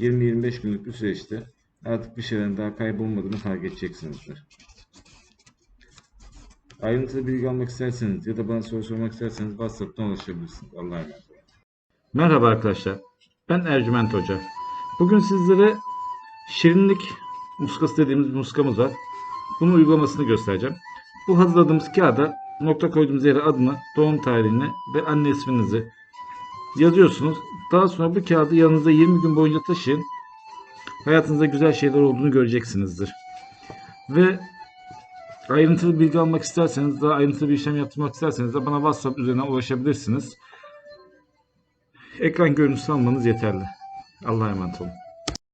20-25 günlük bir süreçte artık bir şeylerin daha kaybolmadığını fark edeceksinizdir. Ayrıntılı bilgi almak isterseniz ya da bana soru sormak isterseniz WhatsApp'tan ulaşabilirsiniz. Allah'a emanet olun. Merhaba arkadaşlar. Ben Ercüment Hoca. Bugün sizlere şirinlik muskası dediğimiz bir muskamız var. Bunun uygulamasını göstereceğim. Bu hazırladığımız kağıda nokta koyduğumuz yere adını, doğum tarihini ve anne isminizi yazıyorsunuz. Daha sonra bu kağıdı yanınızda 20 gün boyunca taşıyın. Hayatınızda güzel şeyler olduğunu göreceksinizdir. Ve ayrıntılı bilgi almak isterseniz, daha ayrıntılı bir işlem yaptırmak isterseniz de bana WhatsApp üzerinden ulaşabilirsiniz. Ekran görüntüsü almanız yeterli. Allah'a emanet olun.